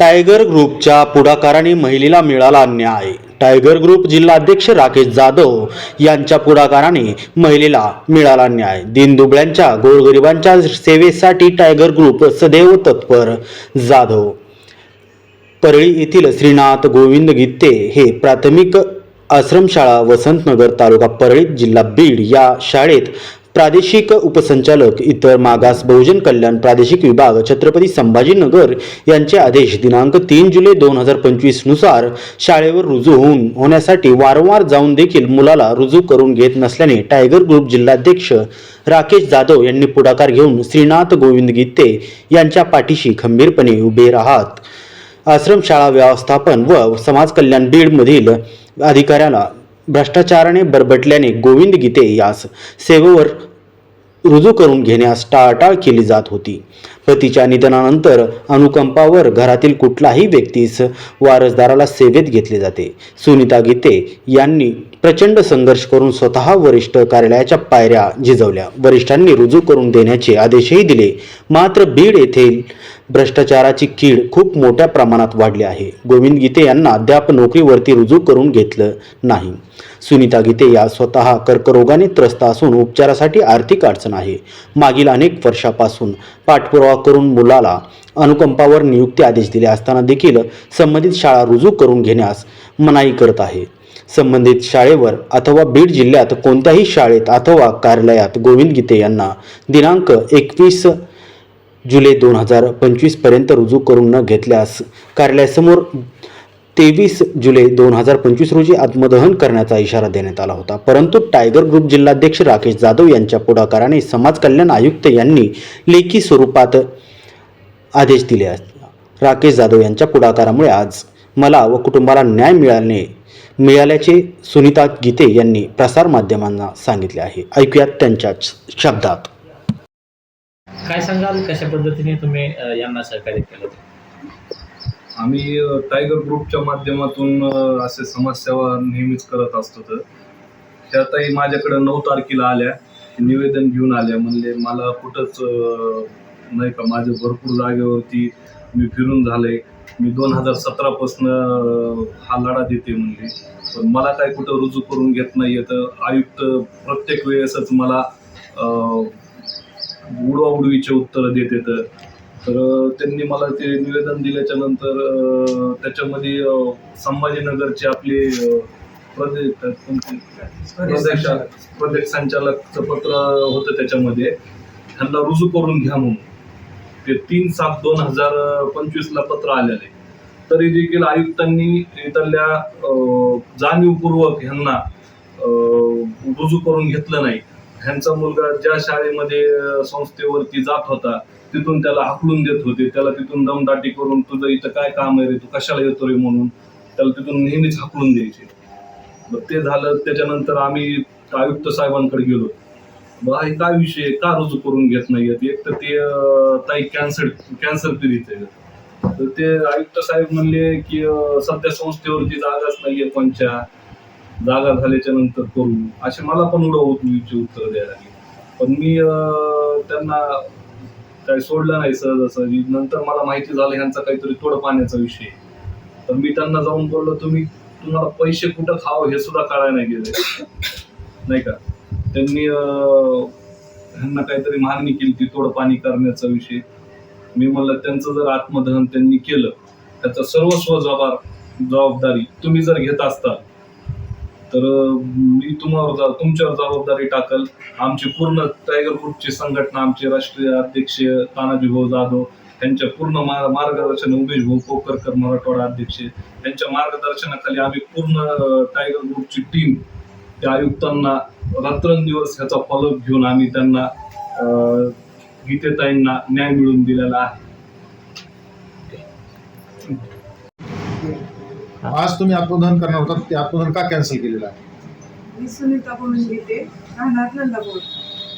Tiger ग्रुपच्या पुढाकाराने महिलेला मिळाला न्याय. टायगर ग्रुप जिल्हाध्यक्ष राकेश जाधव यांच्या पुढाकाराने महिलेला मिळाला न्याय. दीनदुबळ्यांच्या गोरगरिबांच्या सेवेसाठी टायगर ग्रुप सदैव तत्पर. जाधव. परळी येथील श्रीनाथ गोविंद गित्ते हे प्राथमिक आश्रमशाळा वसंतनगर तालुका परळी जिल्हा बीड या शाळेत प्रादेशिक उपसंचालक इतर मागास बहुजन कल्याण प्रादेशिक विभाग छत्रपती संभाजीनगर यांचे आदेश दिनांक तीन जुलै दोन हजार पंचवीसनुसार शाळेवर रुजू होऊन होण्यासाठी वारंवार जाऊन देखील मुलाला रुजू करून घेत नसल्याने टायगर ग्रुप जिल्हाध्यक्ष राकेश जाधव यांनी पुढाकार घेऊन श्रीनाथ गोविंद गीते यांच्या पाठीशी खंबीरपणे उभे राहत. आश्रमशाळा व्यवस्थापन व समाज कल्याण बीडमधील अधिकाऱ्याला भ्रष्टाचाराने बरबटल्याने गोविंद गीते यास सेवेवर रुजू करून घेण्यास टाळाटाळ केली जात होती. पतीच्या निधनानंतर अनुकंपावर घरातील कुठलाही व्यक्तीस वारसदाराला सेवेत घेतले जाते. सुनीता गीते यांनी प्रचंड संघर्ष करून स्वतः वरिष्ठ कार्यालयाच्या पायऱ्या झिजवल्या वरिष्ठांनी रुजू करून देण्याचे आदेशही दिले. मात्र बीड येथील भ्रष्टाचाराची कीड खूप मोठ्या प्रमाणात वाढली आहे. गोविंद गीते यांना अद्याप नोकरीवरती रुजू करून घेतलं नाही. सुनीता गीते या स्वतः कर्करोगाने त्रस्त असून उपचारासाठी आर्थिक अडचण आहे. मागील अनेक वर्षापासून पाठपुरावा करून मुलाला अनुकंपावर नियुक्ती आदेश दिले असताना देखील संबंधित शाळा रुजू करून घेण्यास मनाई करत आहे. संबंधित शाळेवर अथवा बीड जिल्ह्यात कोणत्याही शाळेत अथवा कार्यालयात गोविंद गीते यांना दिनांक एकवीस जुलै दोन हजार पंचवीसपर्यंत रुजू करून न घेतल्यास कार्यालयासमोर तेवीस जुलै दोन हजार पंचवीस रोजी आत्मदहन करण्याचा इशारा देण्यात आला होता. परंतु टायगर ग्रुप जिल्हाध्यक्ष राकेश जाधव यांच्या पुढाकाराने समाज कल्याण आयुक्त यांनी लेखी स्वरूपात आदेश दिले आहेत. राकेश जाधव यांच्या पुढाकारामुळे आज मला व कुटुंबाला न्याय मिळाले मिळाल्याचे सुनीता गीते यांनी प्रसारमाध्यमांना सांगितले आहे. ऐकूयात त्यांच्याच शब्दात. काय सांगाल? कशा पद्धतीने तुम्ही अ, यांना सहकार्य केलं आम्ही अ, टायगर ग्रुपच्या माध्यमातून अ, असे समाजसेवा नेहमीच करत असतो तर. त्यातही माझ्याकडे नऊ तारखेला आल्या. निवेदन घेऊन आल्या. म्हणले मला कुठंच अ, नाही का माझे भरपूर जागेवरती मी फिरून झाले. मी दोन हजार सतरापासनं हा लढा देते म्हणले. पण मला काय कुठं रुजू करून घेत नाही तर आयुक्त प्रत्येक वेळेसच मला अ, उडवाउडवीचे उत्तरं देते तर तर त्यांनी मला ते निवेदन दिल्याच्या नंतर त्याच्यामध्ये संभाजीनगरचे आपले प्रदेश प्रदेश संचालकचं पत्र होतं त्याच्यामध्ये. त्यांना रुजू करून घ्या म्हणून. ते तीन सात दोन हजार पंचवीसला पत्र आलेले. तरी देखील आयुक्तांनी इथल्या जाणीवपूर्वक ह्यांना रुजू करून घेतलं नाही. ह्यांचा मुलगा ज्या शाळेमध्ये संस्थेवरती जात होता तिथून त्याला हाकलून देत होते. त्याला तिथून दमदाटी करून तुझं इथं काय काम आहे रे? तू कशाला येतो रे? म्हणून त्याला तिथून नेहमीच हाकलून द्यायचे. मग ते झालं त्याच्यानंतर आम्ही आयुक्त साहेबांकडे गेलो. बा हे काय विषय आहे? का रुजू करून घेत नाहीयेत एक तर ते ताई कॅन्सर कॅन्सर पीडित आहे तर ते आयुक्त साहेब म्हणले की सध्या संस्थेवरती जागाच नाहीये कोणच्या. जागा झाल्याच्यानंतर करू. असे मला पण उडवूचे उत्तर द्यायला लागले. पण मी त्यांना काही सोडलं नाही सहजासहजी. नंतर मला माहिती झालं ह्यांचा काहीतरी तोड पाण्याचा विषय. तर मी त्यांना जाऊन बोललो तुम्ही तुम्हाला पैसे कुठं खावं हे सुद्धा कळायला नाही गेले. नाही का? त्यांनी ह्यांना काहीतरी मागणी केली ती थोडं पाणी करण्याचा विषय. मी म्हणलं त्यांचं जर आत्मदहन त्यांनी केलं त्याचा सर्वस्व जबाब जबाबदारी तुम्ही जर घेत असता तर मी तुम्हावर जा- तुमच्यावर जबाबदारी टाकल. आमची पूर्ण टायगर ग्रुपची संघटना आमचे राष्ट्रीय अध्यक्ष तानाजी भाऊ जाधव यांच्या पूर्ण मा- मार्गदर्शन उमेश भाऊ कोकरकर मराठवाडा अध्यक्ष. यांच्या मार्गदर्शनाखाली आम्ही पूर्ण टायगर ग्रुपची टीम त्या आयुक्तांना रात्रंदिवस ह्याचा फॉलोअप घेऊन आम्ही त्यांना गीतेताईंना न्याय मिळवून दिलेला आहे. हो, आज तुम्ही आत्मदहन करणार होता ते आत्मदहन का कॅन्सल केलेलं आहे? मी सुनीता बोलून घेते राहणार नंदापूर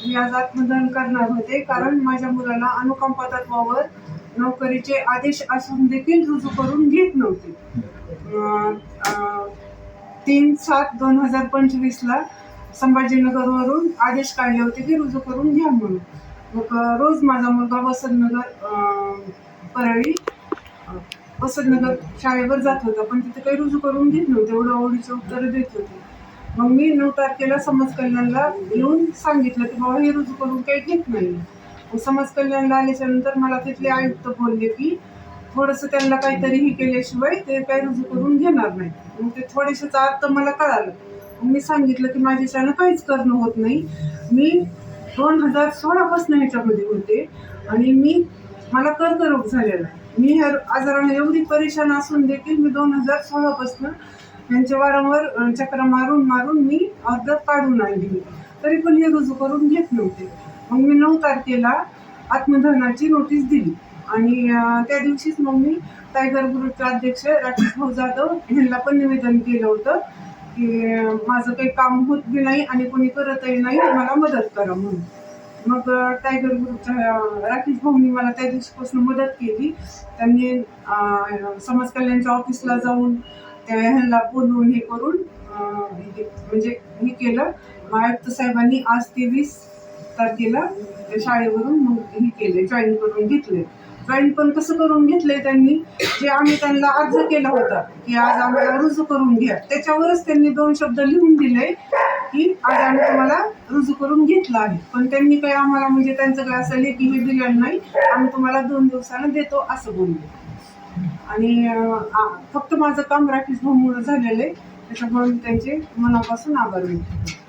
मी आज आत्मदहन करणार होते कारण माझ्या मुलाला अनुकंपा तत्वावर नोकरीचे आदेश असून देखील रुजू करून घेत नव्हते. अं, अं, तीन सात दोन हजार पंचवीसला संभाजीनगरवरून आदेश काढले होते की रुजू करून घ्या म्हणून. मग अं, रोज माझा मुलगा वसंतनगर अं, परळी अं, वसंतनगर शाळेवर जात होता पण तिथे काही रुजू करून घेत नव्हते एवढं आवडीचे उत्तरं देत होते. मग मी नऊ तारखेला समाज कल्याणला येऊन सांगितलं की बाबा हे रुजू करून काही घेत नाही समाज कल्याणला आल्याच्यानंतर मला तिथले आयुक्त बोलले की थोडंसं त्यांना काहीतरी हे केल्याशिवाय ते काही रुजू करून घेणार नाही मग ते थोडेसेचा अर्थ मला कळालं. मग मी सांगितलं की माझ्याच्यानं काहीच करणं होत नाही. मी दोन हजार सोळापासून ह्याच्यामध्ये होते आणि मी मला कर्करोग झालेला आहे. मी ह्या आजाराने एवढी परेशान असून देखील मी दोन हजार सोळापासून यांचे वारंवार चक्र मारून मारून मी अर्ध काढून आणली. तरी पण हे रुजू करून घेत नव्हते. मग मी नऊ तारखेला आत्मधनाची नोटीस दिली. आणि त्या दिवशीच मग मी टायगर ग्रुपचे अध्यक्ष राकेश भाऊ जाधव यांना पण निवेदन केलं होतं की माझं काही काम होत नाही आणि कोणी करतही नाही मला मदत करा म्हणून. मग टायगर ग्रुपच्या राकेश भाऊनी मला त्या दिवशीपासून मदत केली. त्यांनी समाज कल्याणच्या ऑफिसला जाऊन त्या ह्यांना बोलवून हे करून म्हणजे हे केलं. मग आयुक्त साहेबांनी आज तेवीस तारखेला शाळेवरून मग हे केले जॉईन करून घेतले. जॉईन पण कसं करून घेतलंय त्यांनी जे आम्ही त्यांना अर्ज केला होता की आज आम्हाला रुजू करून घ्या. त्याच्यावरच त्यांनी दोन शब्द लिहून दिले. की आज आम्ही तुम्हाला रुजू करून घेतलं आहे. पण त्यांनी काही आम्हाला म्हणजे त्यांचं काय असं लेखी हे दिलेलं नाही. आम्ही तुम्हाला दोन दिवसानं देतो असं बोललो. आणि फक्त माझं काम राखीस भाऊमुळे झालेलं आहे. त्याच्यामुळे मी त्यांचे मनापासून आभार व्यक्त